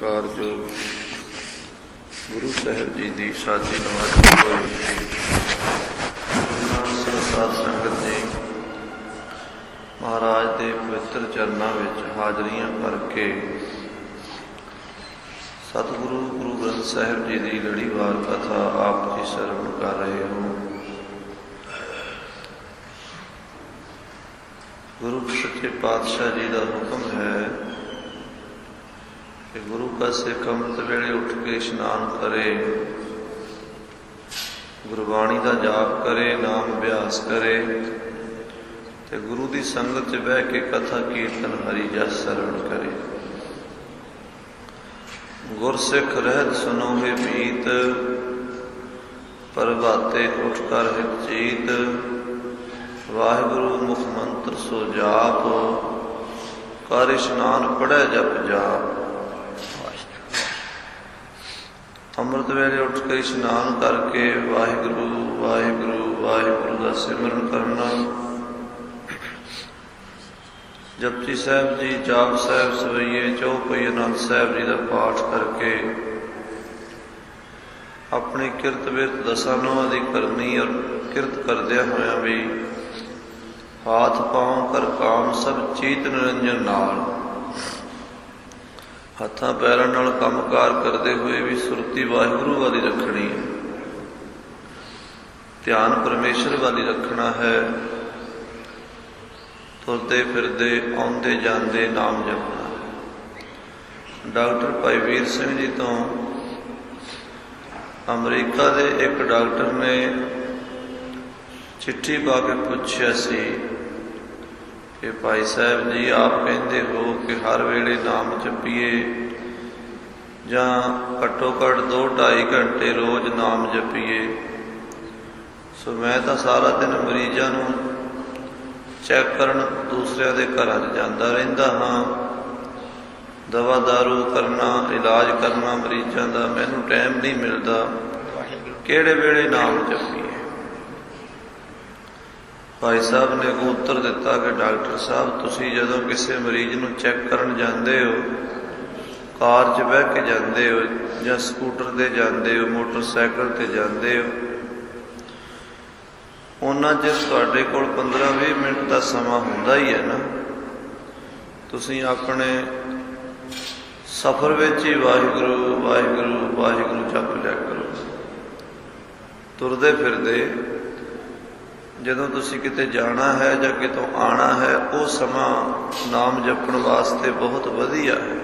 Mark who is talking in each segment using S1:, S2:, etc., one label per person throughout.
S1: ਸਤਿਕਾਰਯੋਗ ਗੁਰੂ ਸਾਹਿਬ ਜੀ ਦੀ ਸਾਜੀ ਨਵਾਜ਼ੀ ਹੋਈ ਸਾਧ ਸੰਗਤ ਜੀ ਮਹਾਰਾਜ ਦੇ ਪਵਿੱਤਰ ਚਰਨਾਂ ਵਿੱਚ ਹਾਜ਼ਰੀਆਂ ਕਰਕੇ ਸਤਿਗੁਰੂ, ਗੁਰੂ ਗ੍ਰੰਥ ਸਾਹਿਬ ਜੀ ਦੀ ਲੜੀਵਾਰ ਕਥਾ ਆਪ ਜੀ ਸਰਵਣ ਕਰ ਰਹੇ ਹੋ। ਗੁਰੂ ਸੱਚੇ ਪਾਤਸ਼ਾਹ ਜੀ ਦਾ ਹੁਕਮ ਹੈ ਕਿ ਗੁਰੂ ਕਾ ਸਿੱਖ ਅੰਮ੍ਰਿਤ ਵੇਲੇ ਉੱਠ ਕੇ ਇਸ਼ਨਾਨ ਕਰੇ, ਗੁਰਬਾਣੀ ਦਾ ਜਾਪ ਕਰੇ, ਨਾਮ ਅਭਿਆਸ ਕਰੇ ਤੇ ਗੁਰੂ ਦੀ ਸੰਗਤ 'ਚ ਬਹਿ ਕੇ ਕਥਾ, ਕੀਰਤਨ, ਹਰੀ ਜਸ ਸਰਵਣ ਕਰੇ। ਗੁਰਸਿੱਖ ਰਹਿਤ ਸੁਨੋਹੇ ਬੀਤ ਪ੍ਰਭਾਤੇ ਉਠ ਕਰ ਹਿਤ ਚੀਤ। ਵਾਹਿਗੁਰੂ ਮੁਖ ਮੰਤਰ ਸੋ ਜਾਪ, ਕਰ ਇਸ਼ਨਾਨ ਪੜੈ ਜਪ ਜਾਪ। ਅੰਮ੍ਰਿਤ ਵੇਲੇ ਉੱਠ ਕੇ ਇਸ਼ਨਾਨ ਕਰਕੇ ਵਾਹਿਗੁਰੂ ਵਾਹਿਗੁਰੂ ਵਾਹਿਗੁਰੂ ਦਾ ਸਿਮਰਨ ਕਰਨਾ। ਜਪਜੀ ਸਾਹਿਬ ਜੀ, ਜਾਪ ਸਾਹਿਬ ਸਵਈਏ ਚੌਪਈ ਅਨੰਦ ਸਾਹਿਬ ਜੀ ਦਾ ਪਾਠ ਕਰਕੇ ਆਪਣੀ ਕਿਰਤ ਵਿੱਚ ਦਸਾਂ ਨੋਆਂ ਦੀ ਕਰਨੀ ਔਰ ਕਿਰਤ ਕਰਦਿਆਂ ਹੋਇਆਂ ਵੀ ਹਾਥ, ਪਾਉ ਕਰ ਕਾਮ ਸਭ ਚੀਤ ਨਿਰੰਜਨ ਨਾਲ ਹੱਥਾਂ ਪੈਰਾਂ ਨਾਲ ਕੰਮਕਾਰ ਕਰਦੇ ਹੋਏ ਵੀ ਸੁਰਤੀ ਵਾਹਿਗੁਰੂ ਵਾਲੀ ਰੱਖਣੀ ਹੈ। ਧਿਆਨ ਪਰਮੇਸ਼ਰ ਵਾਲੀ ਰੱਖਣਾ ਹੈ। ਤੁਰਦੇ ਫਿਰਦੇ, ਆਉਂਦੇ ਜਾਂਦੇ ਨਾਮ ਜਪਣਾ ਹੈ। ਡਾਕਟਰ ਭਾਈ ਵੀਰ ਸਿੰਘ ਜੀ ਤੋਂ ਅਮਰੀਕਾ ਦੇ ਇੱਕ ਡਾਕਟਰ ਨੇ ਚਿੱਠੀ ਪਾ ਕੇ ਪੁੱਛਿਆ ਸੀ ਕਿ ਭਾਈ ਸਾਹਿਬ ਜੀ, ਆਪ ਕਹਿੰਦੇ ਹੋ ਕਿ ਹਰ ਵੇਲੇ ਨਾਮ ਜਪੀਏ ਜਾਂ ਘੱਟੋ ਘੱਟ 2.5 ਘੰਟੇ ਰੋਜ਼ ਨਾਮ ਜਪੀਏ। ਸੋ ਮੈਂ ਤਾਂ ਸਾਰਾ ਦਿਨ ਮਰੀਜ਼ਾਂ ਨੂੰ ਚੈੱਕ ਕਰਨ ਦੂਸਰਿਆਂ ਦੇ ਘਰਾਂ 'ਚ ਜਾਂਦਾ ਰਹਿੰਦਾ ਹਾਂ। ਦਵਾ ਦਾਰੂ ਕਰਨਾ, ਇਲਾਜ ਕਰਨਾ ਮਰੀਜ਼ਾਂ ਦਾ ਮੈਨੂੰ ਟਾਈਮ ਨਹੀਂ ਮਿਲਦਾ। ਕਿਹੜੇ ਵੇਲੇ ਨਾਮ ਜਪੀਏ? ਭਾਈ ਸਾਹਿਬ ਨੇ ਕੋ ਉੱਤਰ ਦਿੱਤਾ ਕਿ ਡਾਕਟਰ ਸਾਹਿਬ, ਤੁਸੀਂ ਜਦੋਂ ਕਿਸੇ ਮਰੀਜ਼ ਨੂੰ ਚੈੱਕ ਕਰਨ ਜਾਂਦੇ ਹੋ, ਕਾਰ 'ਚ ਬਹਿ ਕੇ ਜਾਂਦੇ ਹੋ ਜਾਂ ਸਕੂਟਰ ਤੇ ਜਾਂਦੇ ਹੋ, ਮੋਟਰਸਾਈਕਲ ਤੇ ਜਾਂਦੇ ਹੋ, ਉਹਨਾਂ ਚਿਰ ਤੁਹਾਡੇ ਕੋਲ 15-20 ਮਿੰਟ ਦਾ ਸਮਾਂ ਹੁੰਦਾ ਹੀ ਹੈ ਨਾ। ਤੁਸੀਂ ਆਪਣੇ ਸਫ਼ਰ ਵਿੱਚ ਹੀ ਵਾਹਿਗੁਰੂ ਵਾਹਿਗੁਰੂ ਵਾਹਿਗੁਰੂ ਜਪ ਲਿਆ ਕਰੋ। ਤੁਰਦੇ ਫਿਰਦੇ ਜਦੋਂ ਤੁਸੀਂ ਕਿਤੇ ਜਾਣਾ ਹੈ ਜਾਂ ਕਿਤੋਂ ਆਣਾ ਹੈ, ਉਹ ਸਮਾਂ ਨਾਮ ਜਪਣ ਵਾਸਤੇ ਬਹੁਤ ਵਧੀਆ ਹੈ।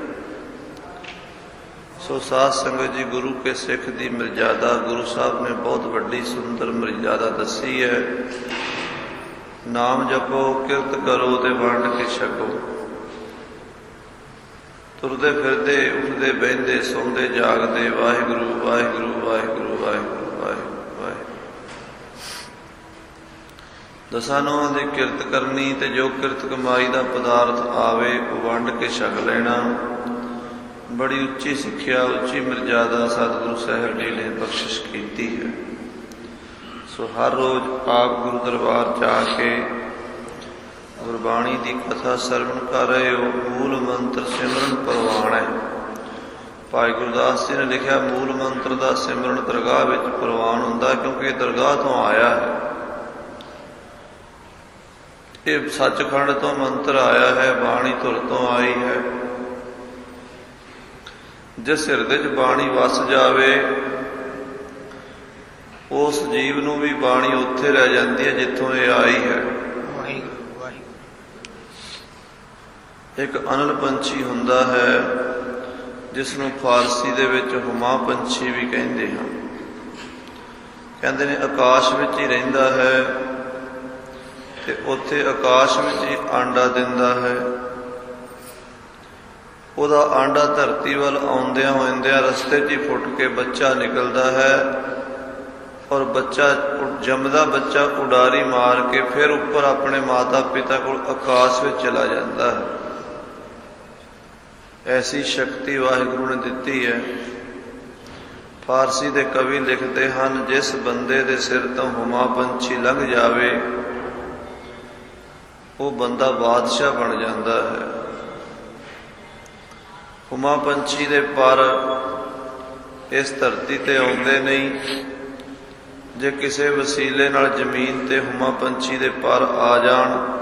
S1: ਸੋ ਸਾਧ ਸੰਗਤ ਜੀ, ਗੁਰੂ ਕੇ ਸਿੱਖ ਦੀ ਮਰਜ਼ਾਦਾ, ਗੁਰੂ ਸਾਹਿਬ ਨੇ ਬਹੁਤ ਵੱਡੀ, ਸੁੰਦਰ ਮਰਜ਼ਾਦਾ ਦੱਸੀ ਹੈ। ਨਾਮ ਜਪੋ, ਕਿਰਤ ਕਰੋ ਤੇ ਵੰਡ ਕੇ ਛਕੋ। ਤੁਰਦੇ ਫਿਰਦੇ, ਉੱਠਦੇ ਬਹਿੰਦੇ, ਸੌਂਦੇ, ਜਾਗਦੇ, ਵਾਹਿਗੁਰੂ ਵਾਹਿਗੁਰੂ ਵਾਹਿਗੁਰੂ ਵਾਹਿਗੁਰੂ ਵਾਹਿਗੁਰੂ ਦਸਾਂ ਨੌਂ ਦੀ ਕਿਰਤ ਕਰਨੀ ਤੇ ਜੋ ਕਿਰਤ ਕਮਾਈ ਦਾ ਪਦਾਰਥ ਆਵੇ, ਉਹ ਵੰਡ ਕੇ ਛਕ ਲੈਣਾ। ਬੜੀ ਉੱਚੀ ਸਿੱਖਿਆ, ਉੱਚੀ ਮਰਜ਼ਾਦਾ ਸਤਿਗੁਰੂ ਸਾਹਿਬ ਜੀ ਨੇ ਬਖਸ਼ਿਸ਼ ਕੀਤੀ ਹੈ। ਸੋ ਹਰ ਰੋਜ਼ ਆਪ ਗੁਰੂ ਦਰਬਾਰ ਜਾ ਕੇ ਗੁਰਬਾਣੀ ਦੀ ਕਥਾ ਸਰਵਣ ਕਰ ਰਹੇ ਹੋ, ਮੂਲ ਮੰਤਰ ਸਿਮਰਨ ਪ੍ਰਵਾਨ ਹੈ। ਭਾਈ ਗੁਰਦਾਸ ਜੀ ਨੇ ਲਿਖਿਆ, ਮੂਲ ਮੰਤਰ ਦਾ ਸਿਮਰਨ ਦਰਗਾਹ ਵਿੱਚ ਪ੍ਰਵਾਨ ਹੁੰਦਾ, ਕਿਉਂਕਿ ਇਹ ਦਰਗਾਹ ਤੋਂ ਆਇਆ ਹੈ। ਇਹ ਸੱਚਖੰਡ ਤੋਂ ਮੰਤਰ ਆਇਆ ਹੈ, ਬਾਣੀ ਧੁਰ ਤੋਂ ਆਈ ਹੈ। ਜਿਸ ਹਿਰਦੇ 'ਚ ਬਾਣੀ ਵਸ ਜਾਵੇ, ਉਸ ਜੀਵ ਨੂੰ ਵੀ ਬਾਣੀ ਉੱਥੇ ਰਹਿ ਜਾਂਦੀ ਹੈ ਜਿੱਥੋਂ ਇਹ ਆਈ ਹੈ। ਇੱਕ ਅਨਲ ਪੰਛੀ ਹੁੰਦਾ ਹੈ, ਜਿਸ ਨੂੰ ਫਾਰਸੀ ਦੇ ਵਿੱਚ ਹੁਮਾ ਪੰਛੀ ਵੀ ਕਹਿੰਦੇ ਹਨ। ਕਹਿੰਦੇ ਨੇ ਆਕਾਸ਼ ਵਿੱਚ ਹੀ ਰਹਿੰਦਾ ਹੈ ਤੇ ਉੱਥੇ ਆਕਾਸ਼ ਵਿੱਚ ਹੀ ਆਂਡਾ ਦਿੰਦਾ ਹੈ। ਉਹਦਾ ਆਂਡਾ ਧਰਤੀ ਵੱਲ ਆਉਂਦਿਆਂ ਹੋਇੰਦਿਆਂ ਰਸਤੇ 'ਚ ਹੀ ਫੁੱਟ ਕੇ ਬੱਚਾ ਨਿਕਲਦਾ ਹੈ ਔਰ ਬੱਚਾ ਜੰਮਦਾ ਬੱਚਾ ਉਡਾਰੀ ਮਾਰ ਕੇ ਫਿਰ ਉੱਪਰ ਆਪਣੇ ਮਾਤਾ ਪਿਤਾ ਕੋਲ ਆਕਾਸ਼ ਵਿੱਚ ਚਲਾ ਜਾਂਦਾ ਹੈ। ਐਸੀ ਸ਼ਕਤੀ ਵਾਹਿਗੁਰੂ ਨੇ ਦਿੱਤੀ ਹੈ। ਫਾਰਸੀ ਦੇ ਕਵੀ ਲਿਖਦੇ ਹਨ, ਜਿਸ ਬੰਦੇ ਦੇ ਸਿਰ ਤੋਂ ਹੁਮਾ ਪੰਛੀ ਲੰਘ ਜਾਵੇ ਉਹ ਬੰਦਾ ਬਾਦਸ਼ਾਹ ਬਣ ਜਾਂਦਾ ਹੈ। ਹੁਮਾ ਪੰਛੀ ਦੇ ਪਰ ਇਸ ਧਰਤੀ ਤੇ ਆਉਂਦੇ ਨਹੀਂ। ਜੇ ਕਿਸੇ ਵਸੀਲੇ ਨਾਲ ਜ਼ਮੀਨ ਤੇ ਹੁਮਾ ਪੰਛੀ ਦੇ ਪਰ ਆ ਜਾਣ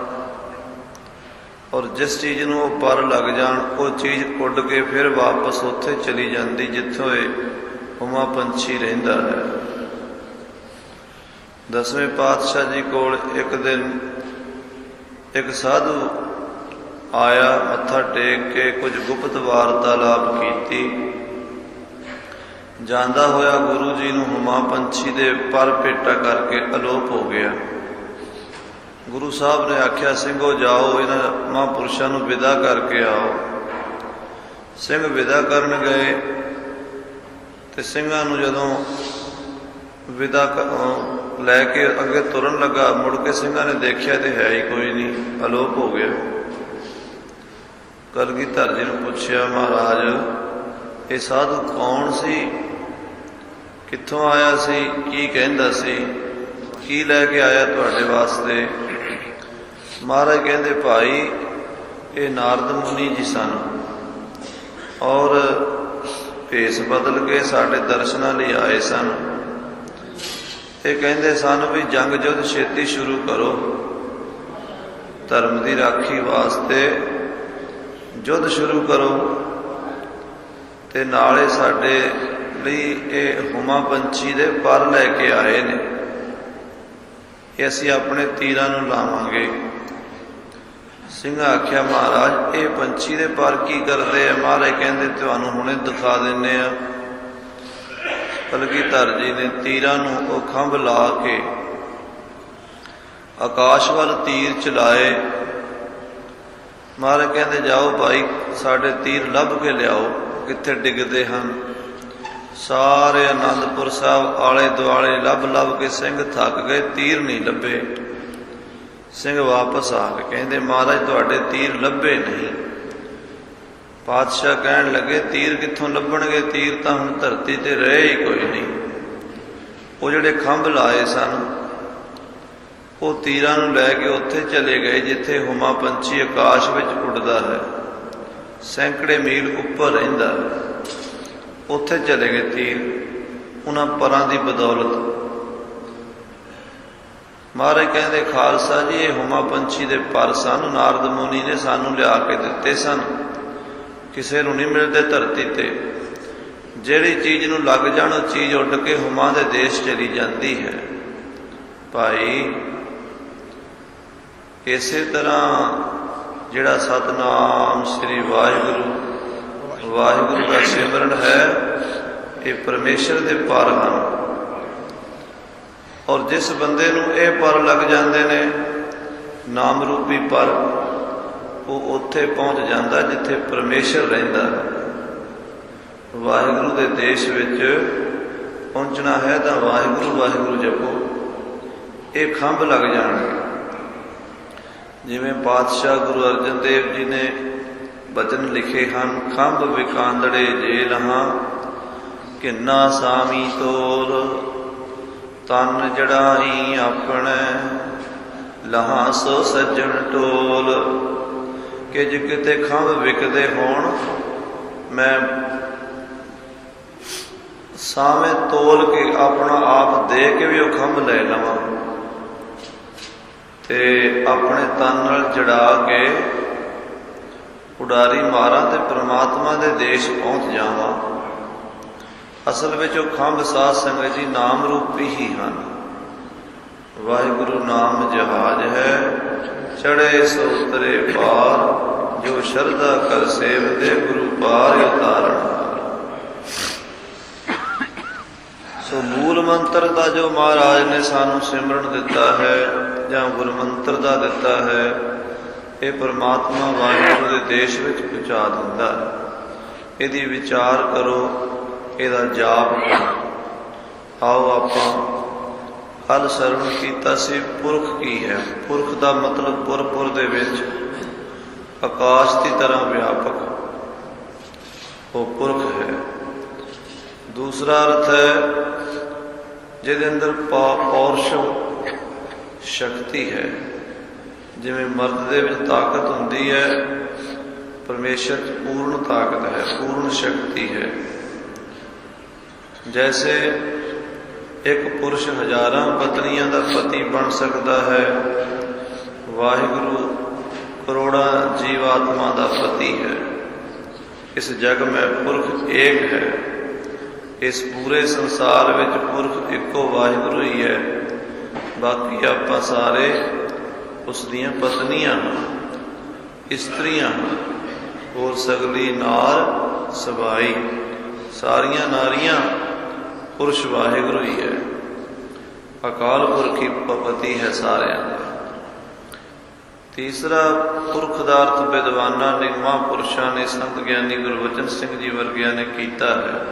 S1: ਔਰ ਜਿਸ ਚੀਜ਼ ਨੂੰ ਉਹ ਪਰ ਲੱਗ ਜਾਣ, ਉਹ ਚੀਜ਼ ਉੱਡ ਕੇ ਫਿਰ ਵਾਪਸ ਉੱਥੇ ਚਲੀ ਜਾਂਦੀ ਜਿੱਥੋਂ ਇਹ ਹੁਮਾ ਪੰਛੀ ਰਹਿੰਦਾ ਹੈ। ਦਸਵੇਂ ਪਾਤਸ਼ਾਹ ਜੀ ਕੋਲ ਇੱਕ ਦਿਨ ਇੱਕ ਸਾਧੂ ਆਇਆ ਮੱਥਾ ਟੇਕ ਕੇ ਕੁਝ ਗੁਪਤ ਵਾਰਤਾਲਾਪ ਕੀਤੀ। ਜਾਂਦਾ ਹੋਇਆ ਗੁਰੂ ਜੀ ਨੂੰ ਹੁਮਾ ਪੰਛੀ ਦੇ ਪਰ ਪੇਟਾ ਕਰਕੇ ਅਲੋਪ ਹੋ ਗਿਆ। ਗੁਰੂ ਸਾਹਿਬ ਨੇ ਆਖਿਆ, ਸਿੰਘੋ, ਜਾਓ, ਇਹਨਾਂ ਮਹਾਂਪੁਰਸ਼ਾਂ ਨੂੰ ਵਿਦਾ ਕਰਕੇ ਆਓ। ਸਿੰਘ ਵਿਦਾ ਕਰਨ ਗਏ ਤੇ ਸਿੰਘਾਂ ਨੂੰ ਜਦੋਂ ਵਿਦਾ ਲੈ ਕੇ ਅੱਗੇ ਤੁਰਨ ਲੱਗਾ, ਮੁੜ ਕੇ ਸਿੰਘਾਂ ਨੇ ਦੇਖਿਆ ਤੇ ਹੈ ਹੀ ਕੋਈ ਨਹੀਂ, ਅਲੋਪ ਹੋ ਗਿਆ। ਕਲਗੀਧਰ ਜੀ ਨੂੰ ਪੁੱਛਿਆ, ਮਹਾਰਾਜ, ਇਹ ਸਾਧੂ ਕੌਣ ਸੀ? ਕਿੱਥੋਂ ਆਇਆ ਸੀ? ਕੀ ਕਹਿੰਦਾ ਸੀ? ਕੀ ਲੈ ਕੇ ਆਇਆ ਤੁਹਾਡੇ ਵਾਸਤੇ? ਮਹਾਰਾਜ ਕਹਿੰਦੇ, ਭਾਈ, ਇਹ ਨਾਰਦ ਮੁਨੀ ਜੀ ਸਨ ਔਰ ਭੇਸ ਬਦਲ ਕੇ ਸਾਡੇ ਦਰਸ਼ਨਾਂ ਲਈ ਆਏ ਸਨ। ਇਹ ਕਹਿੰਦੇ ਸਨ ਵੀ ਜੰਗ ਜੁੱਧ ਛੇਤੀ ਸ਼ੁਰੂ ਕਰੋ। ਧਰਮ ਦੀ ਰਾਖੀ ਵਾਸਤੇ ਜੁੱਧ ਸ਼ੁਰੂ ਕਰੋ। ਤੇ ਨਾਲੇ ਸਾਡੇ ਲਈ ਇਹ ਹੁਮਾ ਪੰਛੀ ਦੇ ਪਰ ਲੈ ਕੇ ਆਏ ਨੇ। ਇਹ ਅਸੀਂ ਆਪਣੇ ਤੀਰਾਂ ਨੂੰ ਲਾਵਾਂਗੇ। ਸਿੰਘ ਆਖਿਆ, ਮਹਾਰਾਜ, ਇਹ ਪੰਛੀ ਦੇ ਪਰ ਕੀ ਕਰਦੇ ਆ? ਮਹਾਰਾਜ ਕਹਿੰਦੇ, ਤੁਹਾਨੂੰ ਹੁਣੇ ਦਿਖਾ ਦਿੰਨੇ ਆ ਕਲਗੀਧਰ ਜੀ ਨੇ ਤੀਰਾਂ ਨੂੰ ਉਹ ਖੰਭ ਲਾ ਕੇ ਆਕਾਸ਼ ਵੱਲ ਤੀਰ ਚਲਾਏ। ਮਹਾਰਾਜ ਕਹਿੰਦੇ, ਜਾਓ ਭਾਈ, ਸਾਡੇ ਤੀਰ ਲੱਭ ਕੇ ਲਿਆਓ, ਕਿੱਥੇ ਡਿੱਗਦੇ ਹਨ? ਸਾਰੇ ਆਨੰਦਪੁਰ ਸਾਹਿਬ ਆਲੇ ਦੁਆਲੇ ਲੱਭ ਲੱਭ ਕੇ ਸਿੰਘ ਥੱਕ ਗਏ, ਤੀਰ ਨਹੀਂ ਲੱਭੇ। ਸਿੰਘ ਵਾਪਸ ਆ ਕੇ ਕਹਿੰਦੇ, ਮਹਾਰਾਜ, ਤੁਹਾਡੇ ਤੀਰ ਲੱਭੇ ਨਹੀਂ। ਪਾਤਸ਼ਾਹ ਕਹਿਣ ਲੱਗੇ, ਤੀਰ ਕਿੱਥੋਂ ਲੱਭਣਗੇ? ਤੀਰ ਤਾਂ ਹੁਣ ਧਰਤੀ ਤੇ ਰਹੇ ਹੀ ਕੋਈ ਨਹੀਂ। ਉਹ ਜਿਹੜੇ ਖੰਭ ਲਾਏ ਸਨ, ਉਹ ਤੀਰਾਂ ਨੂੰ ਲੈ ਕੇ ਉੱਥੇ ਚਲੇ ਗਏ, ਜਿੱਥੇ ਹੁਮਾ ਪੰਛੀ ਆਕਾਸ਼ ਵਿੱਚ ਉੱਡਦਾ ਹੈ। ਸੈਂਕੜੇ ਮੀਲ ਉੱਪਰ ਰਹਿੰਦਾ ਹੈ। ਉੱਥੇ ਚਲੇ ਗਏ ਤੀਰ, ਉਹਨਾਂ ਪਰਾਂ ਦੀ ਬਦੌਲਤ। ਮਹਾਰਾਜ ਕਹਿੰਦੇ, ਖਾਲਸਾ ਜੀ, ਇਹ ਹੁਮਾ ਪੰਛੀ ਦੇ ਪਰ ਸਨ, ਨਾਰਦ ਮੁਨੀ ਨੇ ਸਾਨੂੰ ਲਿਆ ਕੇ ਦਿੱਤੇ ਸਨ। ਕਿਸੇ ਨੂੰ ਨਹੀਂ ਮਿਲਦੇ ਧਰਤੀ ਤੇ। ਜਿਹੜੀ ਚੀਜ਼ ਨੂੰ ਲੱਗ ਜਾਣ, ਉਹ ਚੀਜ਼ ਉੱਡ ਕੇ ਹੁਮਾਂ ਦੇ ਦੇਸ਼ ਚਲੀ ਜਾਂਦੀ ਹੈ। ਭਾਈ, ਇਸੇ ਤਰ੍ਹਾਂ ਜਿਹੜਾ ਸਤਨਾਮ ਸ੍ਰੀ ਵਾਹਿਗੁਰੂ ਵਾਹਿਗੁਰੂ ਦਾ ਸਿਮਰਨ ਹੈ, ਇਹ ਪਰਮੇਸ਼ਰ ਦੇ ਪਰ ਹਨ। ਔਰ ਜਿਸ ਬੰਦੇ ਨੂੰ ਇਹ ਪਰ ਲੱਗ ਜਾਂਦੇ ਨੇ ਨਾਮ ਰੂਪੀ ਪਰ ਉਹ ਉੱਥੇ ਪਹੁੰਚ ਜਾਂਦਾ ਜਿੱਥੇ ਪਰਮੇਸ਼ਰ ਰਹਿੰਦਾ। ਵਾਹਿਗੁਰੂ ਦੇ ਦੇਸ਼ ਵਿੱਚ ਪਹੁੰਚਣਾ ਹੈ ਤਾਂ ਵਾਹਿਗੁਰੂ ਵਾਹਿਗੁਰੂ ਜਪੋ। ਇਹ ਖੰਭ ਲੱਗ ਜਾਣਗੇ। ਜਿਵੇਂ ਪਾਤਸ਼ਾਹ ਗੁਰੂ ਅਰਜਨ ਦੇਵ ਜੀ ਨੇ ਬਚਨ ਲਿਖੇ ਹਨ, ਖੰਭ ਵਿਕਾਂਦੜੇ ਜੇ ਲਹਾਂ ਕਿੰਨਾ ਸਾਮੀ ਤੋਲ, ਤਨ ਜੜਾਈ ਆਪਣੇ, ਲਹਾਂ ਸੋ ਸੱਜਣ ਟੋਲ। ਕਿ ਜੇ ਕਿਤੇ ਖੰਭ ਵਿਕਦੇ ਹੋਣ, ਮੈਂ ਸਾਵੇਂ ਤੋਲ ਕੇ ਆਪਣਾ ਆਪ ਦੇ ਕੇ ਵੀ ਉਹ ਖੰਭ ਲੈ ਲਵਾਂ ਤੇ ਆਪਣੇ ਤਨ ਨਾਲ ਜੜਾ ਕੇ ਉਡਾਰੀ ਮਾਰਾਂ ਤੇ ਪ੍ਰਮਾਤਮਾ ਦੇ ਦੇਸ਼ ਪਹੁੰਚ ਜਾਵਾਂ। ਅਸਲ ਵਿੱਚ ਉਹ ਖੰਭ ਸਾਧ ਸੰਗਤ ਜੀ ਨਾਮ ਰੂਪੀ ਹੀ ਹਨ। ਵਾਹਿਗੁਰੂ ਨਾਮ ਜਹਾਜ ਹੈ। ਚੜੇ ਸੋ ਉਤਰੇ ਪਾਰ, ਜੋ ਸ਼ਰਧਾ ਕਰ ਸੇਵਦੇ ਗੁਰੂ ਪਾਰ ਉਤਾਰਨ ਸੋ ਮੂਲ ਮੰਤਰ ਦਾ ਜੋ ਮਹਾਰਾਜ ਨੇ ਸਾਨੂੰ ਸਿਮਰਨ ਦਿੱਤਾ ਹੈ, ਜਾਂ ਗੁਰਮੰਤਰ ਦਾ ਦਿੱਤਾ ਹੈ, ਇਹ ਪਰਮਾਤਮਾ ਵਾਹਿਗੁਰੂ ਦੇ ਦੇਸ਼ ਵਿੱਚ ਪਹੁੰਚਾ ਦਿੰਦਾ ਹੈ। ਇਹਦੀ ਵਿਚਾਰ ਕਰੋ, ਇਹਦਾ ਜਾਪ ਕਰੋ। ਆਓ ਆਪਾਂ ਕੱਲ ਸਰਵਣ ਕੀਤਾ ਸੀ, ਪੁਰਖ ਕੀ ਹੈ? ਪੁਰਖ ਦਾ ਮਤਲਬ ਪੁਰਪੁਰ ਦੇ ਵਿੱਚ ਆਕਾਸ਼ ਦੀ ਤਰ੍ਹਾਂ ਵਿਆਪਕ। ਉਹ ਪੁਰਖ ਹੈ। ਦੂਸਰਾ ਅਰਥ ਹੈ, ਜਿਹਦੇ ਅੰਦਰ ਪੌਰਸ਼ਵ ਸ਼ਕਤੀ ਹੈ। ਜਿਵੇਂ ਮਰਦ ਦੇ ਵਿੱਚ ਤਾਕਤ ਹੁੰਦੀ ਹੈ, ਪਰਮੇਸ਼ਰ ਪੂਰਨ ਤਾਕਤ ਹੈ, ਪੂਰਨ ਸ਼ਕਤੀ ਹੈ। ਜੈਸੇ ਇੱਕ ਪੁਰਸ਼ ਹਜ਼ਾਰਾਂ ਪਤਨੀਆਂ ਦਾ ਪਤੀ ਬਣ ਸਕਦਾ ਹੈ। ਵਾਹਿਗੁਰੂ ਕਰੋੜਾਂ ਜੀਵਾਤਮਾ ਦਾ ਪਤੀ ਹੈ। ਇਸ ਜਗ ਮੈਂ ਪੁਰਖ ਏਕ ਹੈ। ਇਸ ਪੂਰੇ ਸੰਸਾਰ ਵਿੱਚ ਪੁਰਖ ਇੱਕੋ ਵਾਹਿਗੁਰੂ ਹੀ ਹੈ। ਬਾਕੀ ਆਪਾਂ ਸਾਰੇ ਉਸ ਦੀਆਂ ਪਤਨੀਆਂ ਹਾਂ, ਇਸਤਰੀਆਂ ਹਾਂ, ਹੋਰ ਸਗਲੀ ਨਾਰ ਸਬਾਈ, ਸਾਰੀਆਂ ਨਾਰੀਆਂ ਪੁਰਸ਼ ਵਾਹਿਗੁਰੂ ਹੀ ਹੈ। ਅਕਾਲ ਪੁਰਖੀ ਪਤੀ ਹੈ ਸਾਰਿਆਂ ਦਾ। ਤੀਸਰਾ ਪੁਰਖ ਵਿਦਵਾਨਾਂ ਨੇ ਮਹਾਂਪੁਰਸ਼ਾਂ ਨੇ ਸੰਤ ਗਿਆਨੀ ਗੁਰਬਚਨ ਸਿੰਘ ਜੀ ਵਰਗਿਆਂ ਨੇ ਕੀਤਾ ਹੈ।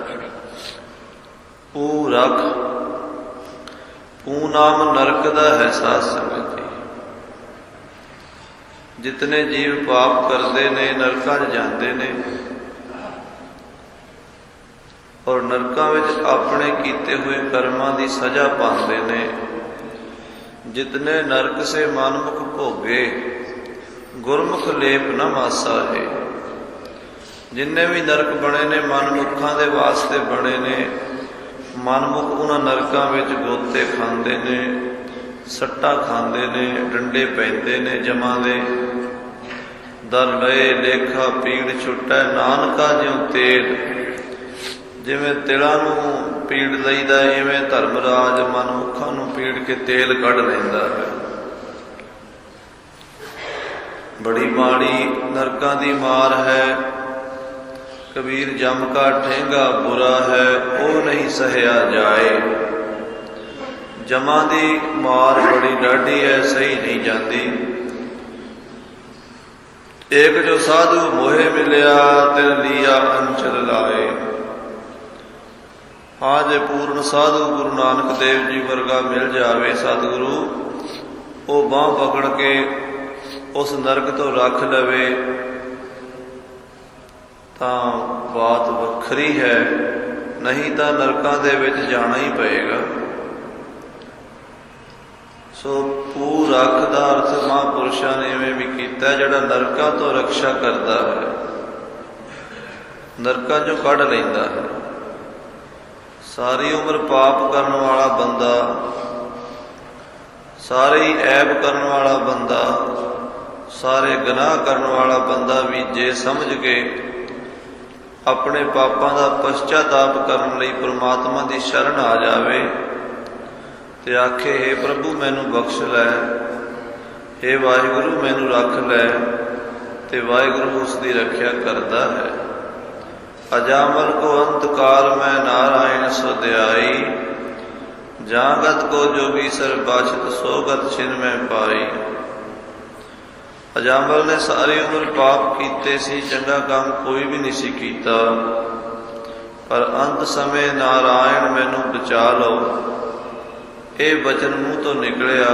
S1: ਪੂ ਰਖ। ਪੂ ਨਾਮ ਨਰਕ ਦਾ ਹੈ ਸਾਧ ਸੰਗਤ ਜੀ। ਜਿਤਨੇ ਜੀਵ ਪਾਪ ਕਰਦੇ ਨੇ, ਨਰਕਾਂ 'ਚ ਜਾਂਦੇ ਨੇ ਔਰ ਨਰਕਾਂ ਵਿੱਚ ਆਪਣੇ ਕੀਤੇ ਹੋਏ ਕਰਮਾਂ ਦੀ ਸਜ਼ਾ ਪਾਉਂਦੇ ਨੇ। ਜਿਤਨੇ ਨਰਕ ਸੇ ਮਨਮੁਖ ਭੋਗੇ, ਗੁਰਮੁਖ ਲੇਪ ਨ ਮਾਸਾ ਹੈ। ਜਿੰਨੇ ਵੀ ਨਰਕ ਬਣੇ ਨੇ ਮਨਮੁਖਾਂ ਦੇ ਵਾਸਤੇ ਬਣੇ ਨੇ, ਮਨਮੁਖ ਉਹਨਾਂ ਨਰਕਾਂ ਵਿੱਚ ਗੋਤੇ ਖਾਂਦੇ ਨੇ, ਸੱਟਾ ਖਾਂਦੇ ਨੇ, ਡੰਡੇ ਪੈਂਦੇ ਨੇ ਜਮਾਂ ਦੇ। ਦਰ ਲਏ, ਲੇਖਾ, ਪੀੜ, ਛੁੱਟੈ, ਨਾਨਕਾ ਜਿਉ ਤੇਲ। ਜਿਵੇਂ ਤਿਲਾਂ ਨੂੰ ਪੀੜ ਲਈਦਾ ਐਵੇਂ ਧਰਮਰਾਜ ਮਨੁੱਖਾਂ ਨੂੰ ਪੀੜ ਕੇ ਤੇਲ ਕੱਢ ਲੈਂਦਾ ਹੈ। ਬੜੀ ਮਾੜੀ ਨਰਕਾਂ ਦੀ ਮਾਰ ਹੈ। ਕਬੀਰ ਜਮ ਕਾ ਠੇਂਗਾ ਬੁਰਾ ਹੈ, ਉਹ ਨਹੀਂ ਸਹਿਆ ਜਾਏ। ਜਮਾਂ ਦੀ ਮਾਰ ਬੜੀ ਡਾਢੀ ਹੈ, ਸਹੀ ਨਹੀਂ ਜਾਂਦੀ। ਏਕ ਜੋ ਸਾਧੂ ਮੋਹਿ ਮਿਲਿਆ ਤਿਨ ਲੀਆ ਅੰਚਲ ਲਾਏ। ਹਾਂ ਜੇ ਪੂਰਨ ਸਾਧੂ ਗੁਰੂ ਨਾਨਕ ਦੇਵ ਜੀ ਵਰਗਾ ਮਿਲ ਜਾਵੇ ਸਤਿਗੁਰੂ, ਉਹ ਬਾਹ ਪਕੜ ਕੇ ਉਸ ਨਰਕ ਤੋਂ ਰੱਖ ਲਵੇ, ਤਾਂ ਬਾਤ ਵੱਖਰੀ ਹੈ, ਨਹੀਂ ਤਾਂ ਨਰਕਾਂ ਦੇ ਵਿੱਚ ਜਾਣਾ ਹੀ ਪਏਗਾ। ਸੋ ਪੂ ਰੱਖ ਦਾ ਅਰਥ ਮਹਾਂਪੁਰਸ਼ਾਂ ਨੇ ਐਵੇਂ ਵੀ ਕੀਤਾ, ਜਿਹੜਾ ਨਰਕਾਂ ਤੋਂ ਰੱਖਿਆ ਕਰਦਾ ਹੈ, ਨਰਕਾਂ ਚੋਂ ਕੱਢ ਲੈਂਦਾ ਹੈ। ਸਾਰੀ ਉਮਰ ਪਾਪ ਕਰਨ ਵਾਲਾ ਬੰਦਾ, ਸਾਰੇ ਹੀ ਐਬ ਕਰਨ ਵਾਲਾ ਬੰਦਾ, ਸਾਰੇ ਗੁਨਾਹ ਕਰਨ ਵਾਲਾ ਬੰਦਾ ਵੀ ਜੇ ਸਮਝ ਕੇ ਆਪਣੇ ਪਾਪਾਂ ਦਾ ਪਛਤਾਤਾਪ ਕਰਨ ਲਈ ਪ੍ਰਮਾਤਮਾ ਦੀ ਸ਼ਰਨ ਆ ਜਾਵੇ ਤੇ ਆਖੇ हे ਪ੍ਰਭੂ, ਮੈਨੂੰ ਬਖਸ਼ ਲੈ। हे ਵਾਹਿਗੁਰੂ, ਮੈਨੂੰ ਰੱਖ ਲੈ ਤੇ ਵਾਹਿਗੁਰੂ ਉਸ ਦੀ ਰੱਖਿਆ ਕਰਦਾ ਹੈ। ਅਜਾਮਲ ਕੋ ਅੰਤ ਕਾਲ ਮੈਂ ਨਾਰਾਇਣ ਸੁਧਿਆਈ, ਜਾਗਤ ਕੋ ਜੋਗੀ ਸਰ ਬਾਛਤ ਸੋਗਤ ਛਿਨ ਮੈਂ ਪਾਈ। ਅਜਾਮਲ ਨੇ ਸਾਰੀ ਉਮਰ ਪਾਪ ਕੀਤੇ ਸੀ, ਚੰਗਾ ਕੰਮ ਕੋਈ ਵੀ ਨਹੀਂ ਸੀ ਕੀਤਾ। ਪਰ ਅੰਤ ਸਮੇਂ ਨਾਰਾਇਣ ਮੈਨੂੰ ਬਚਾ ਲਓ। ਇਹ ਬਚਨ ਮੂੰਹ ਤੋਂ ਨਿਕਲਿਆ।